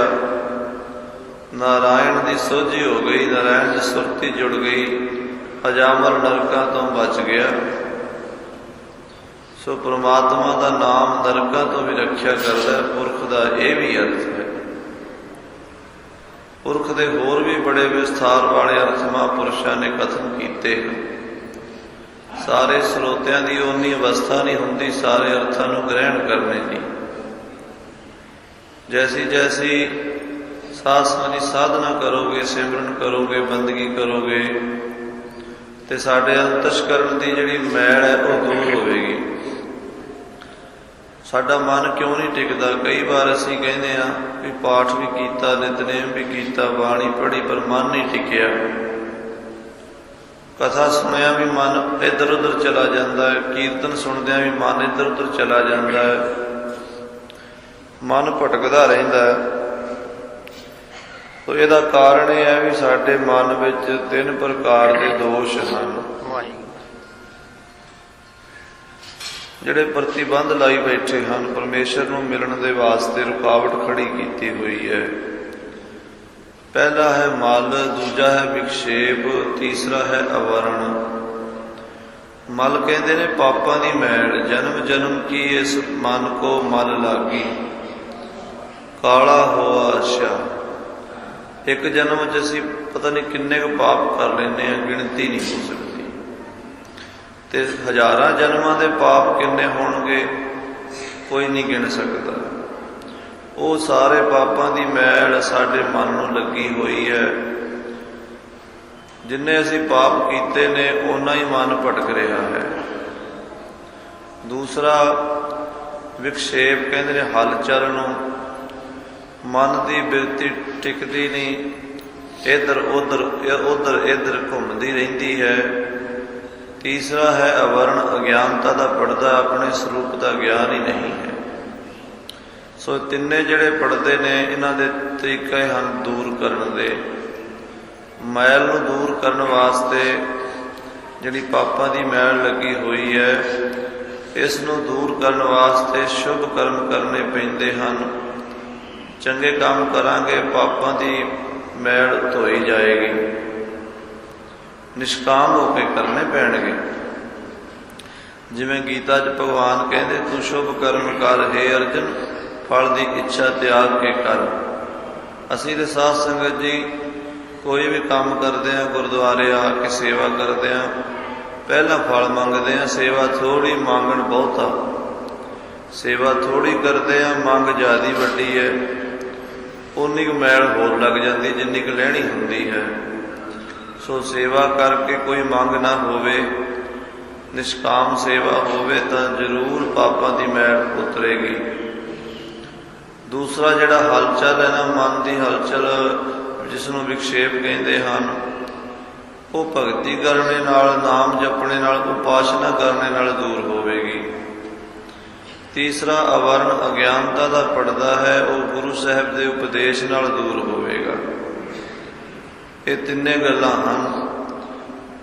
S1: ਨਾਰਾਇਣ ਦੀ ਸੋਝੀ ਹੋ ਗਈ, ਨਾਰਾਇਣ ਦੀ ਸੁਰਤੀ ਜੁੜ ਗਈ। ਅਜਾਮਲ ਨਰਕਾਂ ਤੋਂ ਬਚ ਗਿਆ। ਸੋ ਪ੍ਰਮਾਤਮਾ ਦਾ ਨਾਮ ਨਰਕਾਂ ਤੋਂ ਵੀ ਰੱਖਿਆ ਕਰਦਾ ਹੈ, ਪੁਰਖ ਦਾ ਇਹ ਵੀ ਅਰਥ ਹੈ। ਪੁਰਖ ਦੇ ਹੋਰ ਵੀ ਬੜੇ ਵਿਸਥਾਰ ਵਾਲੇ ਅਰਥ ਮਹਾਂਪੁਰਸ਼ਾਂ ਨੇ ਕਥਨ ਕੀਤੇ ਹਨ। ਸਾਰੇ ਸਰੋਤਿਆਂ ਦੀ ਓਨੀ ਅਵਸਥਾ ਨਹੀਂ ਹੁੰਦੀ, ਸਾਰੇ ਅਰਥਾਂ ਨੂੰ ਗ੍ਰਹਿਣ ਕਰਨੇ ਦੀ। ਜੈਸੀ ਜੈਸੀ ਸਾਧਨਾ ਦੀ ਸਾਧਨਾ ਕਰੋਗੇ, ਸਿਮਰਨ ਕਰੋਗੇ, ਬੰਦਗੀ ਕਰੋਗੇ, ਤੇ ਸਾਡੇ ਅੰਤਸ਼ਕਰਨ ਦੀ ਜਿਹੜੀ ਮੈਲ ਹੈ, ਉਹ ਦੂਰ ਹੋਵੇਗੀ। ਸਾਡਾ ਮਨ ਕਿਉਂ ਨਹੀਂ ਟਿਕਦਾ? ਕਈ ਵਾਰ ਅਸੀਂ ਕਹਿੰਦੇ ਆ ਵੀ ਪਾਠ ਵੀ ਕੀਤਾ, ਨਿਤਨੇਮ ਵੀ ਕੀਤਾ, ਬਾਣੀ ਪੜ੍ਹੀ, ਪਰ ਮਨ ਨਹੀਂ ਟਿਕਿਆ। ਕਥਾ ਸੁਣਿਆ ਵੀ ਮਨ ਇੱਧਰ ਉੱਧਰ ਚਲਾ ਜਾਂਦਾ ਹੈ, ਕੀਰਤਨ ਸੁਣਦਿਆਂ ਵੀ ਮਨ ਇੱਧਰ ਉੱਧਰ ਚਲਾ ਜਾਂਦਾ ਹੈ। ਮਨ ਭਟਕਦਾ ਰਹਿੰਦਾ ਹੈ। ਸੋ ਇਹਦਾ ਕਾਰਨ ਇਹ ਹੈ ਵੀ ਸਾਡੇ ਮਨ ਵਿੱਚ ਤਿੰਨ ਪ੍ਰਕਾਰ ਦੇ ਦੋਸ਼ ਹਨ। ਜਿਹੜੇ ਪ੍ਰਤੀਬੰਧ ਲਾਈ ਬੈਠੇ ਹਨ, ਪਰਮੇਸ਼ਰ ਨੂੰ ਮਿਲਣ ਦੇ ਵਾਸਤੇ ਰੁਕਾਵਟ ਖੜੀ ਕੀਤੀ ਹੋਈ ਹੈ। ਪਹਿਲਾ ਹੈ ਮਲ, ਦੂਜਾ ਹੈ ਵਿਖੇਪ ਤੀਸਰਾ ਹੈ ਅਵਰਣ। ਮਲ ਕਹਿੰਦੇ ਨੇ ਪਾਪਾਂ ਦੀ ਮੈਲ, ਜਨਮ ਜਨਮ ਕੀ ਇਸ ਮਨ ਕੋ ਮਲ ਲਾਗੀ? ਕਾਲਾ ਹੋਆ ਆਸ਼ਾ। ਇੱਕ ਜਨਮ ਚ ਅਸੀਂ ਪਤਾ ਨਹੀਂ ਕਿੰਨੇ ਕੁ ਪਾਪ ਕਰ ਲੈਂਦੇ ਆ ਗਿਣਤੀ ਨਹੀਂ ਹੋ ਸਕਦੀ। ਤੇ ਹਜ਼ਾਰਾਂ ਜਨਮਾਂ ਦੇ ਪਾਪ ਕਿੰਨੇ ਹੋਣਗੇ, ਕੋਈ ਨਹੀਂ ਗਿਣ ਸਕਦਾ। ਉਹ ਸਾਰੇ ਪਾਪਾਂ ਦੀ ਮੈਲ ਸਾਡੇ ਮਨ ਨੂੰ ਲੱਗੀ ਹੋਈ ਹੈ। ਜਿੰਨੇ ਅਸੀਂ ਪਾਪ ਕੀਤੇ ਨੇ, ਓਨਾ ਹੀ ਮਨ ਭਟਕ ਰਿਹਾ ਹੈ। ਦੂਸਰਾ ਵਿਖੇਪ ਕਹਿੰਦੇ ਨੇ ਹਲਚਲ ਨੂੰ ਮਨ ਦੀ ਬਿਰਤੀ ਟਿਕਦੀ ਨਹੀਂ ਇਧਰ ਉਧਰ ਉਧਰ ਇਧਰ ਘੁੰਮਦੀ ਰਹਿੰਦੀ ਹੈ। ਤੀਸਰਾ ਹੈ ਅਵਰਣ ਅਗਿਆਨਤਾ ਦਾ ਪਰਦਾ ਆਪਣੇ ਸਰੂਪ ਦਾ ਗਿਆਨ ਹੀ ਨਹੀਂ ਹੈ। ਸੋ ਤਿੰਨੇ ਜਿਹੜੇ ਪਰਦੇ ਨੇ, ਇਹਨਾਂ ਦੇ ਤਰੀਕੇ ਹਨ ਦੂਰ ਕਰਨ ਦੇ। ਮੈਲ ਨੂੰ ਦੂਰ ਕਰਨ ਵਾਸਤੇ ਜਿਹੜੀ ਪਾਪਾਂ ਦੀ ਮੈਲ ਲੱਗੀ ਹੋਈ ਹੈ, ਇਸ ਨੂੰ ਦੂਰ ਕਰਨ ਵਾਸਤੇ ਸ਼ੁਭ ਕਰਮ ਕਰਨੇ ਪੈਂਦੇ ਹਨ। ਚੰਗੇ ਕੰਮ ਕਰਾਂਗੇ, ਪਾਪਾਂ ਦੀ ਮੈਲ ਧੋਈ ਜਾਏਗੀ। ਨਿਸ਼ਕਾਮ ਹੋ ਕੇ ਕਰਨੇ ਪੈਣਗੇ। ਜਿਵੇਂ ਗੀਤਾ 'ਚ ਭਗਵਾਨ ਕਹਿੰਦੇ, ਤੂੰ ਸ਼ੁਭ ਕਰਮ ਕਰ, ਹੈ ਅਰਜਨ, ਫਲ ਦੀ ਇੱਛਾ ਤਿਆਗ ਕੇ ਕਰ। ਅਸੀਂ ਤੇ ਸਾਧ ਸੰਗਤ ਜੀ ਕੋਈ ਵੀ ਕੰਮ ਕਰਦੇ ਆ ਗੁਰਦੁਆਰੇ ਆ ਕੇ ਸੇਵਾ ਕਰਦੇ ਆ ਪਹਿਲਾਂ ਫਲ ਮੰਗਦੇ ਆ ਸੇਵਾ ਥੋੜੀ ਮੰਗਣ ਬਹੁਤਾ ਸੇਵਾ ਥੋੜੀ ਕਰਦੇ ਆ ਮੰਗ ਜਿਆਦੀ ਵੱਡੀ ਹੈ। ਉਨੀ ਕੁ ਮੈਲ ਹੋਰ ਲੱਗ ਜਾਂਦੀ, ਜਿੰਨੀ ਕੁ ਲੈਣੀ ਹੁੰਦੀ ਹੈ। ਸੋ ਸੇਵਾ ਕਰਕੇ ਕੋਈ ਮੰਗ ਨਾ ਹੋਵੇ, ਨਿਸ਼ਕਾਮ ਸੇਵਾ ਹੋਵੇ ਤਾਂ ਜ਼ਰੂਰ ਪਾਪਾਂ ਦੀ ਮੈਲ ਉਤਰੇਗੀ। ਦੂਸਰਾ ਜਿਹੜਾ ਹਲਚਲ ਹੈ ਨਾ, ਮਨ ਦੀ ਹਲਚਲ ਜਿਸ ਨੂੰ ਵਿਖੇਪ ਕਹਿੰਦੇ ਹਨ, ਉਹ ਭਗਤੀ ਕਰਨੇ ਨਾਲ, ਨਾਮ ਜਪਣੇ ਨਾਲ, ਉਪਾਸ਼ਨਾ ਕਰਨੇ ਨਾਲ ਦੂਰ ਹੋਵੇਗੀ। ਤੀਸਰਾ, ਅਵਰਨ ਅਗਿਆਨਤਾ ਦਾ ਪਰਦਾ ਹੈ, ਉਹ ਗੁਰੂ ਸਾਹਿਬ ਦੇ ਉਪਦੇਸ਼ ਨਾਲ ਦੂਰ ਹੋਵੇਗਾ। ਇਹ ਤਿੰਨੇ ਗੱਲਾਂ ਹਨ।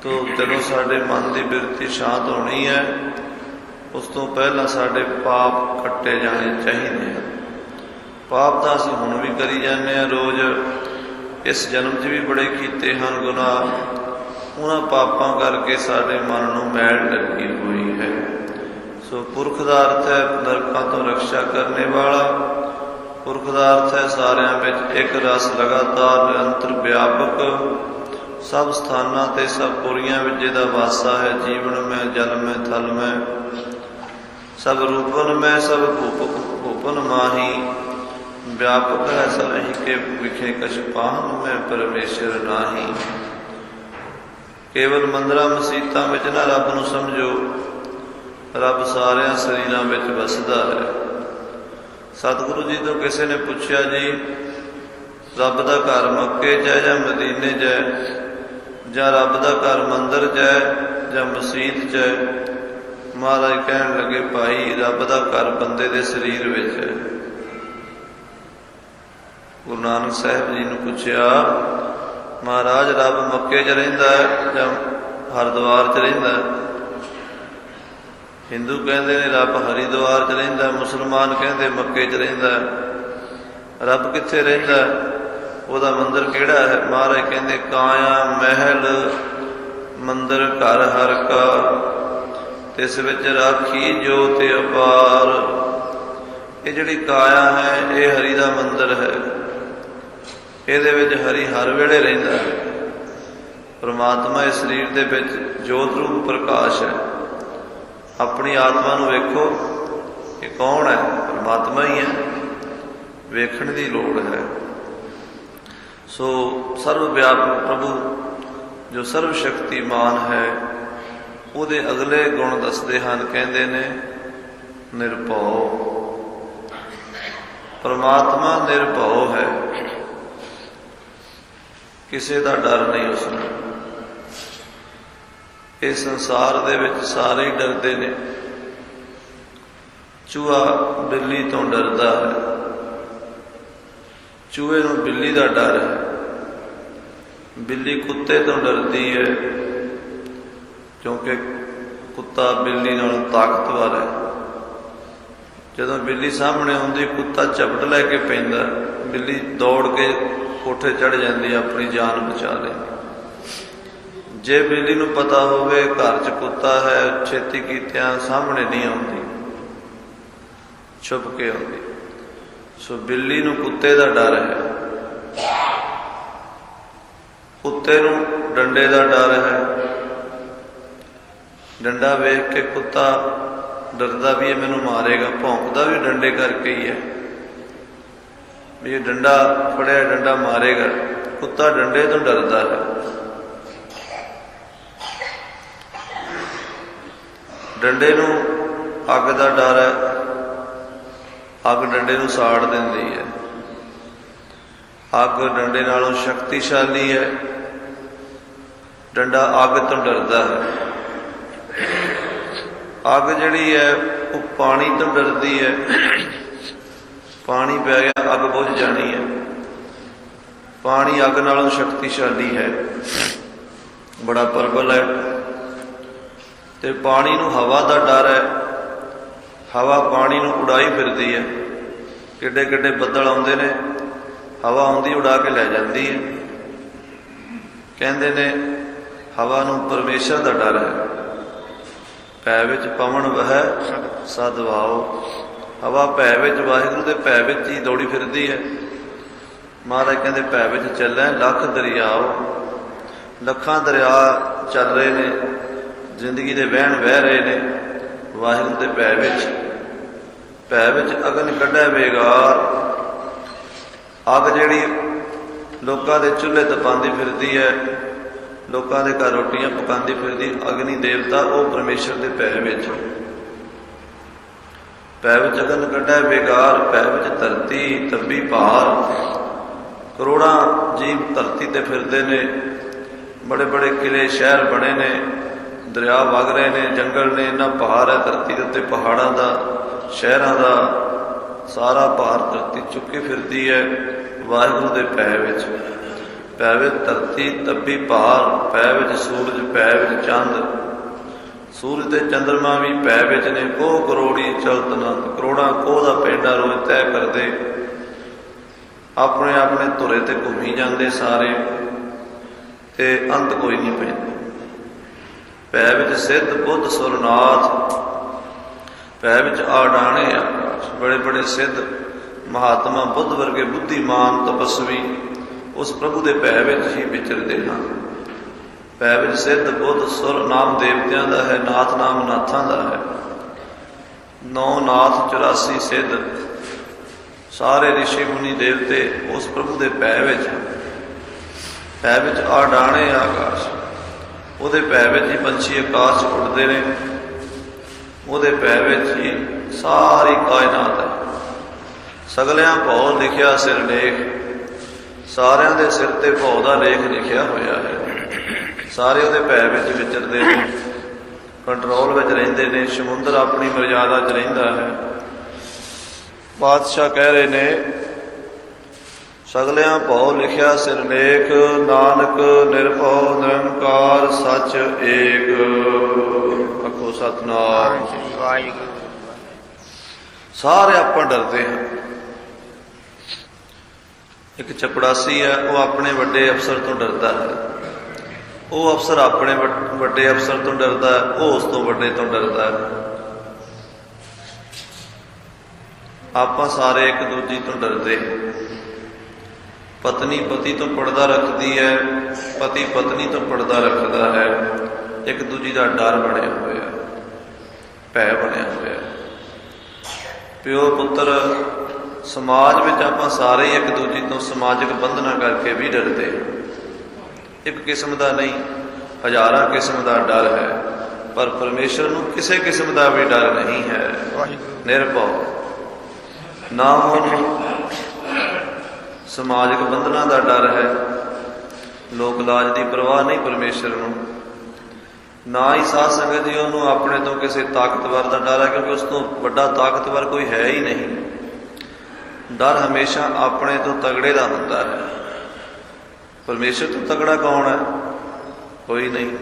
S1: ਤੋਂ ਜਦੋਂ ਸਾਡੇ ਮਨ ਦੀ ਬਿਰਤੀ ਸ਼ਾਂਤ ਹੋਣੀ ਹੈ, ਉਸ ਤੋਂ ਪਹਿਲਾਂ ਸਾਡੇ ਪਾਪ ਕੱਟੇ ਜਾਣੇ ਚਾਹੀਦੇ ਹਨ। ਪਾਪ ਤਾਂ ਅਸੀਂ ਹੁਣ ਵੀ ਕਰੀ ਜਾਂਦੇ ਆ ਰੋਜ਼ ਇਸ ਜਨਮ 'ਚ ਵੀ ਬੜੇ ਕੀਤੇ ਹਨ ਗੁਨਾਹ। ਉਹਨਾਂ ਪਾਪਾਂ ਕਰਕੇ ਸਾਡੇ ਮਨ ਨੂੰ ਮੈਲ ਲੱਗੀ ਹੋਈ ਹੈ। ਸੋ ਪੁਰਖ ਦਾ ਅਰਥ ਹੈ, ਨਰਕਾਂ ਤੋਂ ਰੱਖਿਆ ਕਰਨੇ ਵਾਲਾ ਪੁਰਖ ਦਾ ਅਰਥ ਹੈ ਸਾਰਿਆਂ ਵਿੱਚ, ਇੱਕ ਰਸ ਲਗਾਤਾਰ ਨਿਰੰਤਰ ਵਿਆਪਕ। ਸਭ ਸਥਾਨਾਂ ਤੇ ਸਭ ਪੁਰੀਆਂ ਵਿੱਚ ਜਿਹਦਾ ਵਾਸਾ ਹੈ, ਜੀਵਨ ਮੈਂ, ਜਲ ਮੈਂ, ਥਲ ਮੈਂ। ਸਭ ਰੂਪਨ ਮੈਂ, ਸਭ ਭੂਪਕ ਭੂਪਨ ਮਾਹੀ। ਵਿਆਪਕ ਹੈ ਸਲਹੀ ਕੇ ਵਿਖੇ ਕਛ ਪਾਹਨ ਮੈਂ ਪਰਮੇਸ਼ਰ ਨਾਹੀ। ਕੇਵਲ ਮੰਦਰਾਂ, ਮਸੀਤਾਂ ਵਿੱਚ ਨਾ ਰੱਬ ਨੂੰ ਸਮਝੋ। ਰੱਬ ਸਾਰਿਆਂ ਸਰੀਰਾਂ ਵਿੱਚ ਵਸਦਾ ਹੈ। ਸਤਿਗੁਰੂ ਜੀ ਤੋਂ ਕਿਸੇ ਨੇ ਪੁੱਛਿਆ ਜੀ, ਰੱਬ ਦਾ ਘਰ ਮੱਕੇ 'ਚ ਹੈ ਜਾਂ ਮਦੀਨੇ 'ਚ ਹੈ? ਜਾਂ ਰੱਬ ਦਾ ਘਰ ਮੰਦਰ 'ਚ ਹੈ ਜਾਂ ਮਸਜਿਦ 'ਚ ਹੈ? ਮਹਾਰਾਜ ਕਹਿਣ ਲੱਗੇ, ਭਾਈ, ਰੱਬ ਦਾ ਘਰ ਬੰਦੇ ਦੇ ਸਰੀਰ ਵਿੱਚ ਹੈ। ਗੁਰੂ ਨਾਨਕ ਸਾਹਿਬ ਜੀ ਨੂੰ ਪੁੱਛਿਆ, ਮਹਾਰਾਜ, ਰੱਬ ਮੱਕੇ 'ਚ ਰਹਿੰਦਾ ਹੈ ਜਾਂ ਹਰਿਦੁਆਰ 'ਚ ਰਹਿੰਦਾ ਹੈ? ਹਿੰਦੂ ਕਹਿੰਦੇ ਨੇ, ਰੱਬ ਹਰਿਦੁਆਰ 'ਚ ਰਹਿੰਦਾ, ਮੁਸਲਮਾਨ ਕਹਿੰਦੇ ਮੱਕੇ 'ਚ ਰਹਿੰਦਾ। ਰੱਬ ਕਿੱਥੇ ਰਹਿੰਦਾ? ਉਹਦਾ ਮੰਦਰ ਕਿਹੜਾ ਹੈ? ਮਹਾਰਾਜ ਕਹਿੰਦੇ, ਕਾਇਆ ਮਹਿਲ, ਮੰਦਰ ਘਰ ਹਰ ਕਾ। ਤਿਸ ਵਿੱਚ ਰਾਖੀ ਜੋਤ ਅਪਾਰ। ਇਹ ਜਿਹੜੀ ਕਾਇਆ ਹੈ, ਇਹ ਹਰੀ ਦਾ ਮੰਦਰ ਹੈ। ਇਹਦੇ ਵਿੱਚ ਹਰੀ ਹਰ ਵੇਲੇ ਰਹਿੰਦਾ ਹੈ। ਪਰਮਾਤਮਾ ਇਸ ਸਰੀਰ ਦੇ ਵਿੱਚ ਜੋਤ ਰੂਪ ਪ੍ਰਕਾਸ਼ ਹੈ। ਆਪਣੀ ਆਤਮਾ ਨੂੰ ਵੇਖੋ ਇਹ ਕੌਣ ਹੈ? ਪਰਮਾਤਮਾ ਹੀ ਹੈ। ਵੇਖਣ ਦੀ ਲੋੜ ਹੈ। ਸੋ ਸਰਵ ਵਿਆਪਕ ਪ੍ਰਭੂ, ਜੋ ਸਰਵ ਸ਼ਕਤੀਮਾਨ ਹੈ, ਉਹਦੇ ਅਗਲੇ ਗੁਣ ਦੱਸਦੇ ਹਨ, ਕਹਿੰਦੇ ਨੇ, ਨਿਰਭਉ। ਪਰਮਾਤਮਾ ਨਿਰਭਉ ਹੈ। ਕਿਸੇ ਦਾ ਡਰ ਨਹੀਂ ਉਸ ਨੂੰ। ਇਹ ਸੰਸਾਰ ਦੇ ਵਿੱਚ ਸਾਰੇ ਡਰਦੇ ਨੇ। ਚੂਹਾ ਬਿੱਲੀ ਤੋਂ ਡਰਦਾ ਹੈ। ਚੂਹੇ ਨੂੰ ਬਿੱਲੀ ਦਾ ਡਰ ਹੈ। ਬਿੱਲੀ ਕੁੱਤੇ ਤੋਂ ਡਰਦੀ ਹੈ, ਕਿਉਂਕਿ ਕੁੱਤਾ ਬਿੱਲੀ ਨਾਲੋਂ ਤਾਕਤਵਰ ਹੈ। ਜਦੋਂ ਬਿੱਲੀ ਸਾਹਮਣੇ ਆਉਂਦੀ ਕੁੱਤਾ ਝਪਟ ਲੈ ਕੇ ਪੈਂਦਾ, ਬਿੱਲੀ ਦੌੜ ਕੇ ਕੋਠੇ ਚੜ ਜਾਂਦੀ ਹੈ ਆਪਣੀ ਜਾਨ ਬਚਾ ਲੈਂਦੀ। ਜੇ ਬਿੱਲੀ ਨੂੰ ਪਤਾ ਹੋਵੇ, ਘਰ 'ਚ ਕੁੱਤਾ ਹੈ, ਛੇਤੀ ਕੀਤਿਆਂ ਸਾਹਮਣੇ ਨਹੀਂ ਆਉਂਦੀ, ਛੁਪ ਕੇ ਆਉਂਦੀ। ਸੋ ਬਿੱਲੀ ਨੂੰ ਕੁੱਤੇ ਦਾ ਡਰ ਹੈ। ਕੁੱਤੇ ਨੂੰ ਡੰਡੇ ਦਾ ਡਰ ਹੈ। ਡੰਡਾ ਵੇਖ ਕੇ ਕੁੱਤਾ ਡਰਦਾ ਵੀ ਇਹ ਮੈਨੂੰ ਮਾਰੇਗਾ, ਭੌਂਕਦਾ ਵੀ ਡੰਡੇ ਕਰਕੇ ਹੀ ਹੈ। ਵੀ ਇਹ ਡੰਡਾ ਫੜਿਆ, ਡੰਡਾ ਮਾਰੇਗਾ। ਕੁੱਤਾ ਡੰਡੇ ਤੋਂ ਡਰਦਾ ਹੈ। ਡੰਡੇ ਨੂੰ ਅੱਗ ਦਾ ਡਰ ਹੈ। ਅੱਗ ਡੰਡੇ ਨੂੰ ਸਾੜ ਦਿੰਦੀ ਹੈ। ਅੱਗ ਡੰਡੇ ਨਾਲੋਂ ਸ਼ਕਤੀਸ਼ਾਲੀ ਹੈ। ਡੰਡਾ ਅੱਗ ਤੋਂ ਡਰਦਾ ਹੈ। ਅੱਗ ਜਿਹੜੀ ਹੈ, ਉਹ ਪਾਣੀ ਤੋਂ ਡਰਦੀ ਹੈ। ਪਾਣੀ ਪੈ ਗਿਆ, ਅੱਗ ਬੁਝ ਜਾਣੀ ਹੈ। ਪਾਣੀ ਅੱਗ ਨਾਲੋਂ ਸ਼ਕਤੀਸ਼ਾਲੀ ਹੈ। ਬੜਾ ਪ੍ਰਬਲ ਹੈ। ਤੇ ਪਾਣੀ ਨੂੰ ਹਵਾ ਦਾ ਡਰ ਹੈ। ਹਵਾ ਪਾਣੀ ਨੂੰ ਉਡਾਈ ਫਿਰਦੀ ਹੈ। ਕਿੱਡੇ ਕਿੱਡੇ ਬੱਦਲ ਆਉਂਦੇ ਨੇ। ਹਵਾ ਆਉਂਦੀ, ਉਡਾ ਕੇ ਲੈ ਜਾਂਦੀ ਹੈ। ਕਹਿੰਦੇ ਨੇ, ਹਵਾ ਨੂੰ ਪਰਮੇਸ਼ਰ ਦਾ ਡਰ ਹੈ। ਭੈ ਵਿੱਚ ਪਵਨ ਵਹਿ ਸਦਵਾਓ ਹਵਾ ਭੈ ਵਿੱਚ, ਵਾਹਿਗੁਰੂ ਦੇ ਭੈ ਵਿੱਚ ਹੀ ਦੌੜੀ ਫਿਰਦੀ ਹੈ। ਮਹਾਰਾਜ ਕਹਿੰਦੇ, ਭੈ ਵਿੱਚ ਚੱਲੈ, ਲੱਖ ਦਰਿਆਓ। ਲੱਖਾਂ ਦਰਿਆ ਚੱਲ ਰਹੇ ਨੇ। ਜ਼ਿੰਦਗੀ ਦੇ ਵਹਿਣ ਵਹਿ ਰਹੇ ਨੇ, ਵਾਹਿਗੁਰੂ ਦੇ ਭੈ ਵਿੱਚ। ਭੈ ਵਿੱਚ ਅਗਨ ਕੱਢੈ ਵੇਗਾਰ ਅੱਗ ਜਿਹੜੀ ਲੋਕਾਂ ਦੇ ਚੁੱਲ੍ਹੇ ਤਪਾਉਂਦੀ ਫਿਰਦੀ ਹੈ, ਲੋਕਾਂ ਦੇ ਘਰ ਰੋਟੀਆਂ ਪਕਾਉਂਦੀ ਫਿਰਦੀ, ਅਗਨੀ ਦੇਵਤਾ ਉਹ ਪਰਮੇਸ਼ਰ ਦੇ ਭੈ ਵਿੱਚ। ਭੈ ਵਿੱਚ ਅਗਨ ਕੱਢੈ ਬੇਕਾਰ ਭੈ ਵਿੱਚ ਧਰਤੀ ਤੱਬੀ ਭਾਰ। ਕਰੋੜਾਂ ਜੀਵ ਧਰਤੀ ਤੇ ਫਿਰਦੇ ਨੇ ਬੜੇ ਬੜੇ ਕਿਲੇ, ਸ਼ਹਿਰ ਬਣੇ ਨੇ। ਦਰਿਆ ਵਗ ਰਹੇ ਨੇ, ਜੰਗਲ ਨੇ, ਇੰਨਾ ਪਹਾੜ ਹੈ, ਧਰਤੀ ਦੇ ਉੱਤੇ ਪਹਾੜਾਂ ਦਾ, ਸ਼ਹਿਰਾਂ ਦਾ, ਸਾਰਾ ਭਾਰ ਧਰਤੀ ਚੁੱਕੇ ਫਿਰਦੀ ਹੈ, ਵਾਹਿਗੁਰੂ ਦੇ ਪੈ ਵਿੱਚ। ਪੈ ਵਿੱਚ ਧਰਤੀ ਤੱਬੀ ਭਾਰ ਪੈ ਵਿੱਚ ਸੂਰਜ ਪੈ ਵਿੱਚ ਚੰਦ। ਸੂਰਜ ਤੇ ਚੰਦਰਮਾ ਵੀ ਪੈ ਵਿੱਚ ਨੇ ਕੋ ਕਰੋੜੀ ਚਲਤਨਾ ਕਰੋੜਾਂ ਕੋਹ ਦਾ ਪੈਂਡਾ ਰੋਜ਼ ਤੈਅ ਕਰਦੇ। ਆਪਣੇ ਆਪਣੇ ਧੁਰੇ ਤੇ ਘੁੰਮੀ ਜਾਂਦੇ ਸਾਰੇ, ਤੇ ਅੰਤ ਕੋਈ ਨਹੀਂ ਪੈਂਦਾ। ਪੈ ਵਿੱਚ ਸਿੱਧ ਬੁੱਧ ਸੁਰਨਾਥ। ਪੈ ਵਿੱਚ ਆਡਾਣੇ ਆਕਾਸ਼ ਬੜੇ ਬੜੇ ਸਿੱਧ ਮਹਾਤਮਾ ਬੁੱਧ ਵਰਗੇ ਬੁੱਧੀਮਾਨ ਤਪਸਵੀ ਉਸ ਪ੍ਰਭੂ ਦੇ ਪੈ ਵਿੱਚ ਹੀ ਵਿਚਰਦੇ ਹਨ। ਭੈ ਵਿੱਚ ਸਿੱਧ ਬੁੱਧ ਸੁਰ ਨਾਮ ਦੇਵਤਿਆਂ ਦਾ ਹੈ, ਨਾਥ ਨਾਮ ਨਾਥਾਂ ਦਾ ਹੈ। ਨੌ ਨਾਥ 84 ਸਿੱਧ ਸਾਰੇ ઋષਿ ਮੁਨੀ ਦੇਵਤੇ ਉਸ ਪ੍ਰਭੂ ਦੇ ਪੈ ਵਿੱਚ ਪੈ ਭੈ ਵਿੱਚ ਆਡਾਣੇ ਆਕਾਸ਼। ਉਹਦੇ ਭੈ ਵਿੱਚ ਹੀ ਪੰਛੀ ਆਕਾਸ਼ 'ਚ ਉੱਡਦੇ ਨੇ। ਉਹਦੇ ਭੈ ਵਿੱਚ ਹੀ ਸਾਰੀ ਕਾਇਨਾਤ ਹੈ। ਸਗਲਿਆਂ ਭੌ ਲਿਖਿਆ ਸਿਰ ਲੇਖ। ਸਾਰਿਆਂ ਦੇ ਸਿਰ ਤੇ ਭੌ ਦਾ ਲੇਖ ਲਿਖਿਆ ਹੋਇਆ ਹੈ। ਸਾਰੇ ਉਹਦੇ ਭੈ ਵਿੱਚ ਵਿਚਰਦੇ ਨੇ। ਕੰਟਰੋਲ ਵਿੱਚ ਰਹਿੰਦੇ ਨੇ। ਸਮੁੰਦਰ ਆਪਣੀ ਮਰਜ਼ਾਦਾ 'ਚ ਰਹਿੰਦਾ ਹੈ। ਬਾਦਸ਼ਾਹ ਕਹਿ ਰਹੇ ਨੇ ਸਗਲਿਆਂ ਭਉ ਲਿਖਿਆ ਸਿਰਲੇਖ ਨਾਨਕ ਨਿਰਭਉ ਨਿਰੰਕਾਰ ਸੱਚ ਏਕ। ਅਖੋ ਸਤਨਾਮ
S2: ਸਾਰੇ
S1: ਆਪਾਂ ਡਰਦੇ ਹਾਂ। ਇੱਕ ਚਪੜਾਸੀ ਹੈ, ਉਹ ਆਪਣੇ ਵੱਡੇ ਅਫਸਰ ਤੋਂ ਡਰਦਾ ਹੈ। ਉਹ ਅਫਸਰ ਆਪਣੇ ਵੱਡੇ ਅਫਸਰ ਤੋਂ ਡਰਦਾ ਹੈ, ਉਹ ਉਸ ਤੋਂ ਵੱਡੇ ਤੋਂ ਡਰਦਾ ਹੈ। ਆਪਾਂ ਸਾਰੇ ਇੱਕ ਦੂਜੇ ਤੋਂ ਡਰਦੇ ਹਾਂ। ਪਤਨੀ ਪਤੀ ਤੋਂ ਪਰਦਾ ਰੱਖਦੀ ਹੈ ਪਤੀ ਪਤਨੀ ਤੋਂ ਪਰਦਾ ਰੱਖਦਾ ਹੈ ਇੱਕ ਦੂਜੀ ਦਾ ਡਰ ਬਣਿਆ ਹੋਇਆ ਭੈ ਬਣਿਆ ਹੋਇਆ। ਪਿਓ ਪੁੱਤਰ ਸਮਾਜ ਵਿੱਚ ਆਪਾਂ ਸਾਰੇ ਇੱਕ ਦੂਜੀ ਤੋਂ ਸਮਾਜਿਕ ਬੰਧਨਾਂ ਕਰਕੇ ਵੀ ਡਰਦੇ ਇੱਕ ਕਿਸਮ ਦਾ ਨਹੀਂ ਹਜ਼ਾਰਾਂ ਕਿਸਮ ਦਾ ਡਰ ਹੈ ਪਰ ਪਰਮੇਸ਼ਰ ਨੂੰ ਕਿਸੇ ਕਿਸਮ ਦਾ ਵੀ ਡਰ ਨਹੀਂ ਹੈ। ਨਿਰਭਉ। ਨਾ ਉਹਨੂੰ ਸਮਾਜਿਕ ਬੰਧਨਾਂ ਦਾ ਡਰ ਹੈ। ਲੋਕ ਲਾਜ ਦੀ ਪਰਵਾਹ ਨਹੀਂ ਪਰਮੇਸ਼ਰ ਨੂੰ। ਨਾ ਹੀ ਸਾਧ ਸੰਗਤ ਜੀ ਉਹਨੂੰ ਆਪਣੇ ਤੋਂ ਕਿਸੇ ਤਾਕਤਵਰ ਦਾ ਡਰ ਹੈ, ਕਿਉਂਕਿ ਉਸ ਤੋਂ ਵੱਡਾ ਤਾਕਤਵਰ ਕੋਈ ਹੈ ਹੀ ਨਹੀਂ। ਡਰ ਹਮੇਸ਼ਾ ਆਪਣੇ ਤੋਂ ਤਗੜੇ ਦਾ ਹੁੰਦਾ ਹੈ। ਪਰਮੇਸ਼ਰ ਤੋਂ ਤਗੜਾ ਕੌਣ ਹੈ? ਕੋਈ ਨਹੀਂ।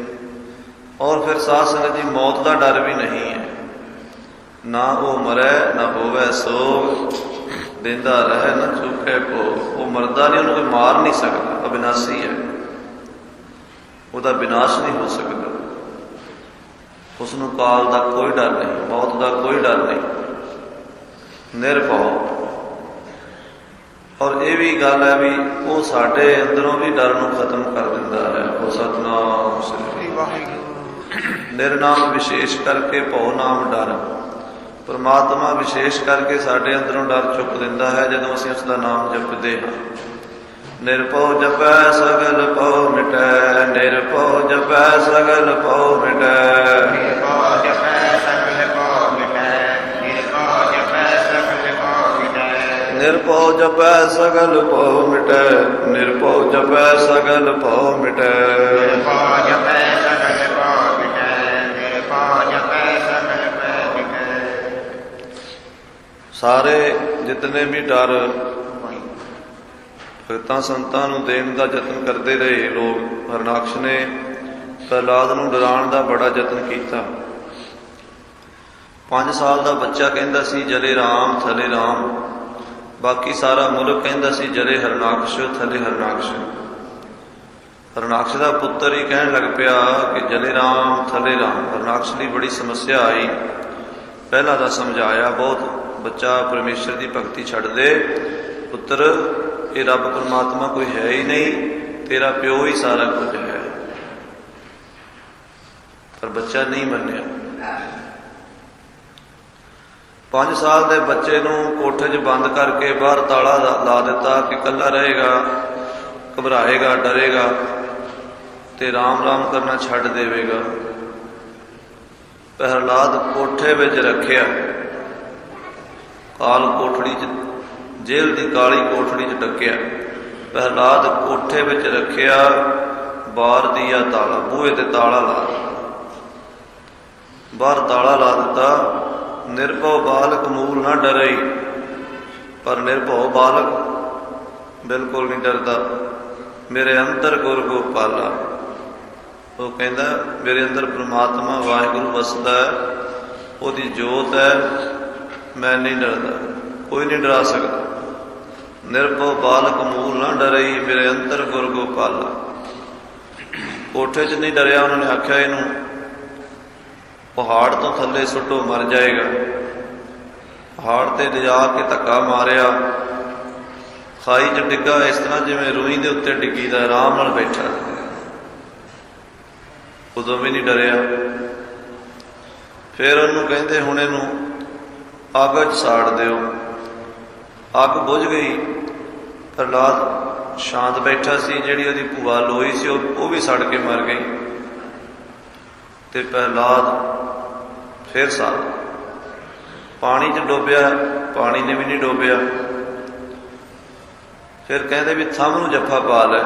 S1: ਔਰ ਫਿਰ ਸਾਧ ਸੰਗਤ ਜੀ ਮੌਤ ਦਾ ਡਰ ਵੀ ਨਹੀਂ ਹੈ। ਨਾ ਉਹ ਮਰੈ, ਨਾ ਹੋਵੇ ਸੋਗ। ਦਿੰਦਾ ਰਹੇ ਨਾ ਚੁੱਕੇ ਕੋ ਉਹ ਮਰਦਾ ਨਹੀਂ, ਉਹਨੂੰ ਕੋਈ ਮਾਰ ਨਹੀਂ ਸਕਦਾ। ਅਬਿਨਾਸੀ ਹੈ। ਉਹਦਾ ਵਿਨਾਸ਼ ਨਹੀਂ ਹੋ ਸਕਦਾ। ਉਸ ਨੂੰ ਕਾਲ ਦਾ ਕੋਈ ਡਰ ਨਹੀਂ, ਮੌਤ ਦਾ ਕੋਈ ਡਰ ਨਹੀਂ। ਨਿਰਭਉ। ਔਰ ਇਹ ਵੀ ਗੱਲ ਹੈ ਵੀ ਉਹ ਸਾਡੇ ਅੰਦਰੋਂ ਵੀ ਡਰ ਨੂੰ ਖਤਮ ਕਰ ਦਿੰਦਾ ਹੈ। ਉਹ ਸਤਨਾਮ ਸ੍ਰੀ
S2: ਵਾਹਿਗੁਰੂ।
S1: ਨਿਰਨਾਮ ਵਿਸ਼ੇਸ਼ ਕਰਕੇ ਭਉ ਨਾਮ ਡਰ। ਪਰਮਾਤਮਾ ਵਿਸ਼ੇਸ਼ ਕਰਕੇ ਸਾਡੇ ਅੰਦਰੋਂ ਡਰ ਚੁੱਕ ਦਿੰਦਾ ਹੈ ਜਦੋਂ ਅਸੀਂ ਉਸ ਦਾ ਨਾਮ ਜਪਦੇ ਹਾਂ। ਨਿਰਭਉ ਜਪੈ ਸਗਲ ਭਉ ਮਿਟੈ ਨਿਰਭਉ ਜਪੈ ਸਗਲ ਭਉ ਮਿਟੈ।
S2: ਨਿਰਭਉ ਜਪੈ ਸਗਲ ਕੋ ਮਿਟੈ ਨਿਰਭਉ ਜਪੈ ਸਗਲ ਕੋ ਮਿਟੈ।
S1: ਨਿਰਭਉ ਜਪੈ ਸਗਲ ਭਉ ਮਿਟੈ ਨਿਰਭਉ ਜਪੈ ਸਗਲ ਭਉ ਮਿਟੈ।
S2: ਨਿਰਭਉ ਜਪੈ ਸਗਲ ਕੋ ਮਿਟੈ ਨਿਰਭਉ ਜਪੈ ਸਗਲ ਕੋ ਮਿਟੈ
S1: ਸਾਰੇ ਜਿਤਨੇ ਵੀ ਡਰ ਭਗਤਾਂ ਸੰਤਾਂ ਨੂੰ ਦੇਣ ਦਾ ਯਤਨ ਕਰਦੇ ਰਹੇ, ਲੋਕ ਹਰਨਾਕਸ਼ ਨੇ ਪ੍ਰਹਲਾਦ ਨੂੰ ਡਰਾਉਣ ਦਾ ਬੜਾ ਯਤਨ ਕੀਤਾ। 5 ਸਾਲ ਦਾ ਬੱਚਾ ਕਹਿੰਦਾ ਸੀ, ਜਲੇ ਰਾਮ, ਥਲੇ ਰਾਮ। ਬਾਕੀ ਸਾਰਾ ਮੁਲਕ ਕਹਿੰਦਾ ਸੀ, ਜਲੇ ਹਰਨਾਕਸ਼, ਥਲੇ ਹਰਨਾਕਸ਼। ਹਰਨਾਕਸ਼ ਦਾ ਪੁੱਤਰ ਹੀ ਕਹਿਣ ਲੱਗ ਪਿਆ ਕਿ ਜਲੇ ਰਾਮ, ਥਲੇ ਰਾਮ। ਹਰਨਾਕਸ਼ ਦੀ ਬੜੀ ਸਮੱਸਿਆ ਆਈ। ਪਹਿਲਾਂ ਤਾਂ ਸਮਝਾਇਆ ਬਹੁਤ। ਬੱਚਾ ਪਰਮੇਸ਼ਰ ਦੀ ਭਗਤੀ ਛੱਡ ਦੇ, ਪੁੱਤਰ, ਇਹ ਰੱਬ ਪਰਮਾਤਮਾ ਕੋਈ ਹੈ ਹੀ ਨਹੀਂ, ਤੇਰਾ ਪਿਓ ਹੀ ਸਾਰਾ ਕੁਝ ਹੈ। ਪਰ ਬੱਚਾ ਨਹੀਂ ਮੰਨਿਆ। 5 ਸਾਲ ਦੇ ਬੱਚੇ ਨੂੰ ਕੋਠੇ 'ਚ ਬੰਦ ਕਰਕੇ ਬਾਹਰ ਤਾਲਾ ਲਾ ਦਿੱਤਾ ਕਿ ਕੱਲਾ ਰਹੇਗਾ, ਘਬਰਾਏਗਾ, ਡਰੇਗਾ ਤੇ ਰਾਮ ਰਾਮ ਕਰਨਾ ਛੱਡ ਦੇਵੇਗਾ। ਪ੍ਰਹਲਾਦ ਕੋਠੇ ਵਿੱਚ ਰੱਖਿਆ। ਕਾਲ ਕੋਠੜੀ 'ਚ, ਜੇਲ੍ਹ ਦੀ ਕਾਲੀ ਕੋਠੜੀ 'ਚ ਡੱਕਿਆ। ਪ੍ਰਹਲਾਦ ਕੋਠੇ ਵਿੱਚ ਰੱਖਿਆ ਬਾਹਰ ਦੀਆ ਤਾਲਾ, ਬੂਹੇ ਤੇ ਤਾਲਾ ਲਾ ਬਾਹਰ ਤਾਲਾ ਲਾ ਦਿੱਤਾ, ਨਿਰਭਉ ਬਾਲਕ ਮੂਲ ਨਾ ਡਰੇ ਪਰ ਨਿਰਭਉ ਬਾਲਕ ਬਿਲਕੁਲ ਨਹੀਂ ਡਰਦਾ। ਮੇਰੇ ਅੰਦਰ ਗੁਰ ਗੋਪਾਲਾ ਉਹ ਕਹਿੰਦਾ, ਮੇਰੇ ਅੰਦਰ ਪ੍ਰਮਾਤਮਾ ਵਾਹਿਗੁਰੂ ਵਸਦਾ ਹੈ, ਉਹਦੀ ਜੋਤ ਹੈ। ਮੈਂ ਨਹੀਂ ਡਰਦਾ। ਕੋਈ ਨਹੀਂ ਡਰਾ ਸਕਦਾ। ਨਿਰਭਉ ਬਾਲਕ ਮੂਲ ਨਾ ਡਰਈ, ਮੇਰੇ ਅੰਤਰ ਗੁਰ ਗੋਪਾਲਾ ਕੋਠੇ 'ਚ ਨਹੀਂ ਡਰਿਆ, ਉਹਨਾਂ ਨੇ ਆਖਿਆ ਇਹਨੂੰ, ਪਹਾੜ ਤੋਂ ਥੱਲੇ ਸੁੱਟੋ, ਮਰ ਜਾਏਗਾ। ਪਹਾੜ ਤੇ ਲਿਜਾ ਕੇ ਧੱਕਾ ਮਾਰਿਆ। ਖਾਈ 'ਚ ਡਿੱਗਾ, ਇਸ ਤਰ੍ਹਾਂ ਜਿਵੇਂ ਰੂਈ ਦੇ ਉੱਤੇ ਡਿੱਗੀ ਦਾ ਆਰਾਮ ਨਾਲ ਬੈਠਾ। ਉਦੋਂ ਵੀ ਨਹੀਂ ਡਰਿਆ। ਫਿਰ ਉਹਨੂੰ ਕਹਿੰਦੇ, ਹੁਣ ਇਹਨੂੰ ਅੱਗ 'ਚ ਸਾੜ ਦਿਓ। ਅੱਗ ਬੁਝ ਗਈ। ਪ੍ਰਹਲਾਦ ਸ਼ਾਂਤ ਬੈਠਾ ਸੀ, ਜਿਹੜੀ ਉਹਦੀ ਭੂਆ ਲੋਈ ਸੀ, ਉਹ ਵੀ ਸੜ ਕੇ ਮਰ ਗਈ। ਤੇ ਪ੍ਰਹਲਾਦ ਫਿਰ ਸਾੜ ਪਾਣੀ 'ਚ ਡੋਬਿਆ, ਪਾਣੀ ਨੇ ਵੀ ਨਹੀਂ ਡੋਬਿਆ। ਫਿਰ ਕਹਿੰਦੇ ਵੀ ਥੰਮ ਨੂੰ ਜੱਫਾ ਪਾ ਲੈ।